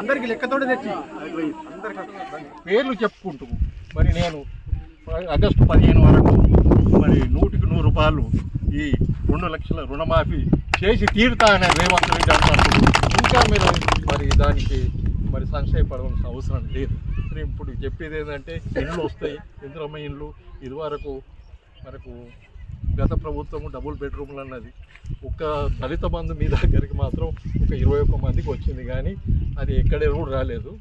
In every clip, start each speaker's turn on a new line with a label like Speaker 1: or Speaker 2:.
Speaker 1: అందరికి
Speaker 2: లెక్కతోటి తెచ్చి. పేర్లు చెప్పుకుంటూ. మరి నేను ఆగస్టు పదిహేను వరకు మరి నూటికి నూరు రూపాయలు ఈ రెండు లక్షల రుణమాఫీ చేసి తీరుతా అనే రేవంత్ రెడ్డి అన్నప్పుడు ఇంకా మీరు మరి దానికి మరి సంశయపడవలసిన అవసరం లేదు. ఇప్పుడు చెప్పేది ఏంటంటే ఇండ్లు వస్తాయి ఇంద్రమ్మ ఇండ్లు ఇదివరకు మనకు గత ప్రభుత్వం డబుల్ బెడ్రూమ్లు అన్నది. ఒక దళిత బంధు మీ దగ్గరికి మాత్రం ఒక ఇరవై ఒక్క మందికి వచ్చింది కానీ అది ఎక్కడే కూడా రాలేదు.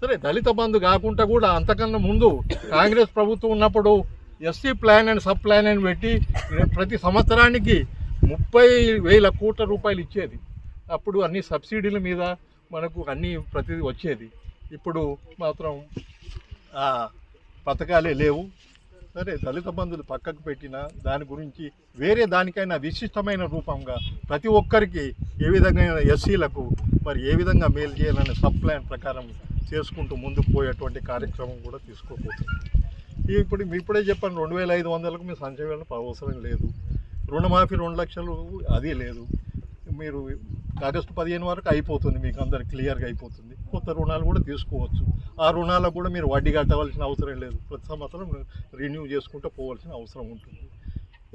Speaker 2: సరే దళిత బంధు కాకుండా కూడా అంతకన్నా ముందు కాంగ్రెస్ ప్రభుత్వం ఉన్నప్పుడు SC plan and sub plan అని పెట్టి ప్రతి సంవత్సరానికి ముప్పై వేల కోట్ల రూపాయలు ఇచ్చేది. అప్పుడు అన్ని సబ్సిడీల మీద మనకు అన్నీ ప్రతిదీ వచ్చేది. ఇప్పుడు మాత్రం పథకాలే లేవు. సరే దళిత బంధువులు పక్కకు పెట్టిన దాని గురించి వేరే దానికైనా విశిష్టమైన రూపంగా ప్రతి ఒక్కరికి ఏ విధంగా ఎస్సీలకు మరి ఏ విధంగా మేలు చేయాలనే సబ్ ప్లాన్ ప్రకారం చేసుకుంటూ ముందుకు పోయేటువంటి కార్యక్రమం కూడా తీసుకోబోతుంది. ఇప్పుడు మీ ఇప్పుడే చెప్పాను రెండు వేల ఐదు వందలకు మీ సంచయన అవసరం లేదు. రుణమాఫీ రెండు లక్షలు అది లేదు. మీరు ఆగస్టు పదిహేను వరకు అయిపోతుంది మీకు అందరు క్లియర్గా అయిపోతుంది. కొత్త రుణాలు కూడా తీసుకోవచ్చు. ఆ రుణాలకు కూడా మీరు వడ్డీ కట్టవలసిన అవసరం లేదు. ప్రతి సంవత్సరం రిన్యూ చేసుకుంటూ పోవాల్సిన అవసరం ఉంటుంది.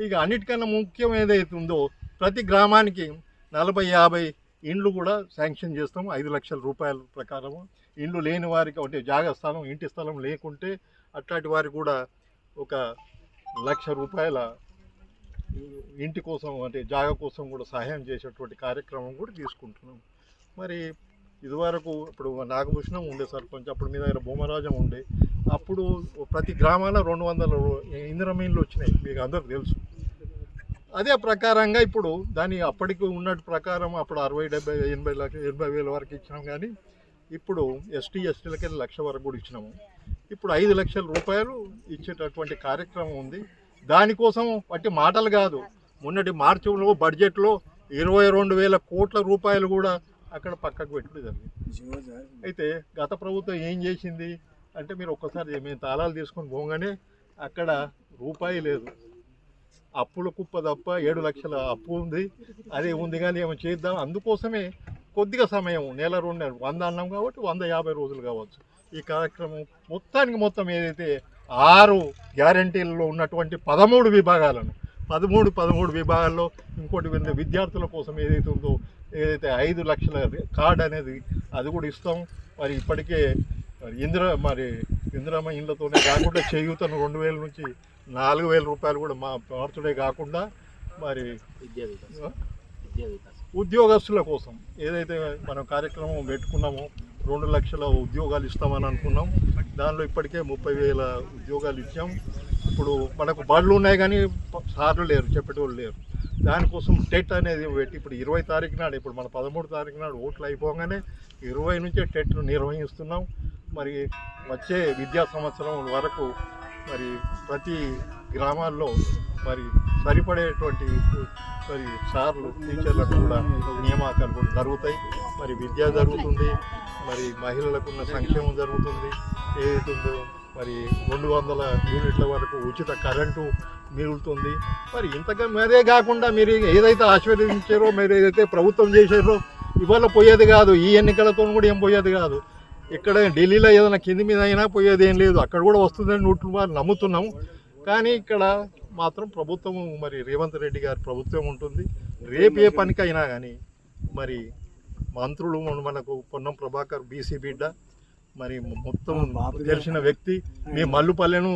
Speaker 2: ఇక అన్నిటికన్నా ముఖ్యం ఏదైతే ఉందో ప్రతి గ్రామానికి నలభై యాభై ఇండ్లు కూడా శాంక్షన్ చేస్తాము. ఐదు లక్షల రూపాయల ప్రకారం ఇండ్లు లేని వారికి అంటే జాగా స్థలం ఇంటి స్థలం లేకుంటే అట్లాంటి వారికి కూడా ఒక లక్ష రూపాయల ఇంటి కోసం అంటే జాగా కోసం కూడా సహాయం చేసేటువంటి కార్యక్రమం కూడా తీసుకుంటున్నాం మరి ఇదివరకు ఇప్పుడు నాగభూషణం ఉండే సర్పంచ్ అప్పుడు మీ దగ్గర భూమరాజం ఉండే అప్పుడు ప్రతి గ్రామాల రెండు వందల ఇంద్రమీన్లు వచ్చినాయి మీకు అందరికి తెలుసు. అదే ప్రకారంగా ఇప్పుడు దాని అప్పటికి ఉన్నట్టు ప్రకారం అప్పుడు అరవై డెబ్బై ఎనభై లక్ష ఎనభై వేల వరకు ఇచ్చినాం కానీ ఇప్పుడు ఎస్టీ ఎస్టీలకి లక్ష వరకు కూడా ఇచ్చినాము. ఇప్పుడు ఐదు లక్షల రూపాయలు ఇచ్చేటటువంటి కార్యక్రమం ఉంది. దానికోసం వాటి మాటలు కాదు మొన్నటి మార్చిలో బడ్జెట్లో ఇరవై రెండు వేల కోట్ల రూపాయలు కూడా అక్కడ పక్కకు పెట్టుడు జరిగింది అయితే గత ప్రభుత్వం ఏం చేసింది? అంటే మీరు ఒక్కసారి మేము తాళాలు తీసుకొని పోగానే అక్కడ రూపాయి లేదు. అప్పుల కుప్ప తప్ప ఏడు లక్షల అప్పు ఉంది. అదే ఉంది కానీ ఏమో చేద్దాం. అందుకోసమే కొద్దిగా సమయం నెల రెండు నెలలు వంద అన్నాం కాబట్టి వంద యాభై రోజులు కావచ్చు. ఈ కార్యక్రమం మొత్తానికి మొత్తం ఏదైతే ఆరు గ్యారంటీలలో ఉన్నటువంటి పదమూడు విభాగాలను పదమూడు పదమూడు విభాగాల్లో ఇంకోటి విద్యార్థుల కోసం ఏదైతే ఉందో ఏదైతే ఐదు లక్షల కార్డ్ అనేది అది కూడా ఇస్తాం. మరి ఇప్పటికే మరి ఇందిర మరి ఇందిరమ్మ ఇండ్లతోనే కాకుండా చేయూతను రెండు వేల నుంచి నాలుగు వేల రూపాయలు కూడా మా మార్చుడే కాకుండా మరి ఉద్యోగస్తుల కోసం ఏదైతే మనం కార్యక్రమం పెట్టుకున్నామో రెండు లక్షల ఉద్యోగాలు ఇస్తామని అనుకున్నాం. దానిలో ఇప్పటికే ముప్పై వేల ఉద్యోగాలు ఇచ్చాం. ఇప్పుడు మనకు బళ్ళు ఉన్నాయి కానీ సార్లు లేరు చెప్పేటోళ్ళు లేరు. దానికోసం టెట్ అనేది పెట్టి ఇప్పుడు ఇరవై తారీఖు నాడు ఇప్పుడు మన పదమూడు తారీఖు నాడు ఓట్లు అయిపోగానే ఇరవై నుంచే టెట్ను నిర్వహిస్తున్నాం. మరి వచ్చే విద్యా సంవత్సరం వరకు మరి ప్రతి గ్రామాల్లో మరి సరిపడేటువంటి మరి సార్లు టీచర్లకు కూడా నియామకాలు కూడా జరుగుతాయి. మరి విద్య జరుగుతుంది మరి మహిళలకు ఉన్న సంక్షేమం జరుగుతుంది ఏదైతుందో మరి రెండు వందల యూనిట్ల వరకు ఉచిత కరెంటు మిగులుతుంది. మరి ఇంతగా మరే కాకుండా మీరు ఏదైతే ఆశీర్వదించారో మీరు ఏదైతే ప్రభుత్వం చేశారో ఇవాళ పోయేది కాదు ఈ ఎన్నికలతో కూడా ఏం పోయేది కాదు. ఇక్కడ ఢిల్లీలో ఏదైనా కింది మీద అయినా పోయేది ఏం లేదు. అక్కడ కూడా వస్తుందని నూట్లు వారు నమ్ముతున్నాము కానీ ఇక్కడ మాత్రం ప్రభుత్వం మరి రేవంత్ రెడ్డి గారి ప్రభుత్వం ఉంటుంది. రేపు ఏ పనికైనా కానీ మరి మంత్రులు మనకు పొన్నం ప్రభాకర్ బీసీ బిడ్డ మరి మొత్తం తెలిసిన వ్యక్తి మీ మల్లుపల్లెను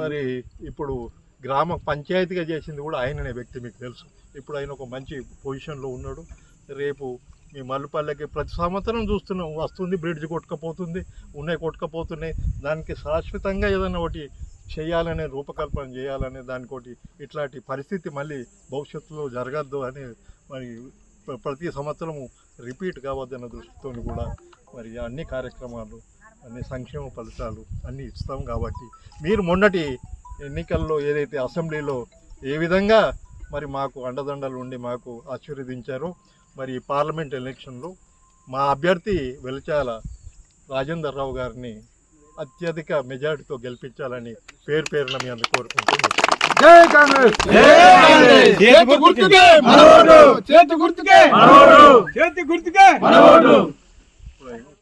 Speaker 2: మరి ఇప్పుడు గ్రామ పంచాయతీగా చేసింది కూడా ఆయననే వ్యక్తి మీకు తెలుసు. ఇప్పుడు ఆయన ఒక మంచి పొజిషన్లో ఉన్నాడు. రేపు మీ మల్లుపల్లెకి ప్రతి సంవత్సరం చూస్తున్నాం వస్తుంది బ్రిడ్జ్ కొట్టుకపోతుంది ఉన్నాయి కొట్టుకపోతున్నాయి. దానికి శాశ్వతంగా ఏదైనా ఒకటి చేయాలనే రూపకల్పన చేయాలనే దానికోటి ఇట్లాంటి పరిస్థితి మళ్ళీ భవిష్యత్తులో జరగద్దు అని మరి ప్ర- ప్రతి సంవత్సరము రిపీట్ కావద్దన్న దృష్టితో కూడా మరి అన్ని కార్యక్రమాలు అన్ని సంక్షేమ ఫలితాలు అన్నీ ఇస్తాం కాబట్టి మీరు మొన్నటి ఎన్నికల్లో ఏదైతే అసెంబ్లీలో ఏ విధంగా మరి మాకు అండదండలు ఉండి మాకు ఆశీర్వదించారో మరి పార్లమెంట్ ఎలక్షన్లో మా అభ్యర్థి వెలిచాల రాజేందర్ రావు గారిని అత్యధిక మెజారిటీతో గెలిపించాలని పేరు పేరున మీ అందరు కోరుకుంటూ
Speaker 3: జై కాంగ్రెస్! చేతి గుర్తుకే! చేతి గుర్తుకే! చేతి గుర్తుకే! otro.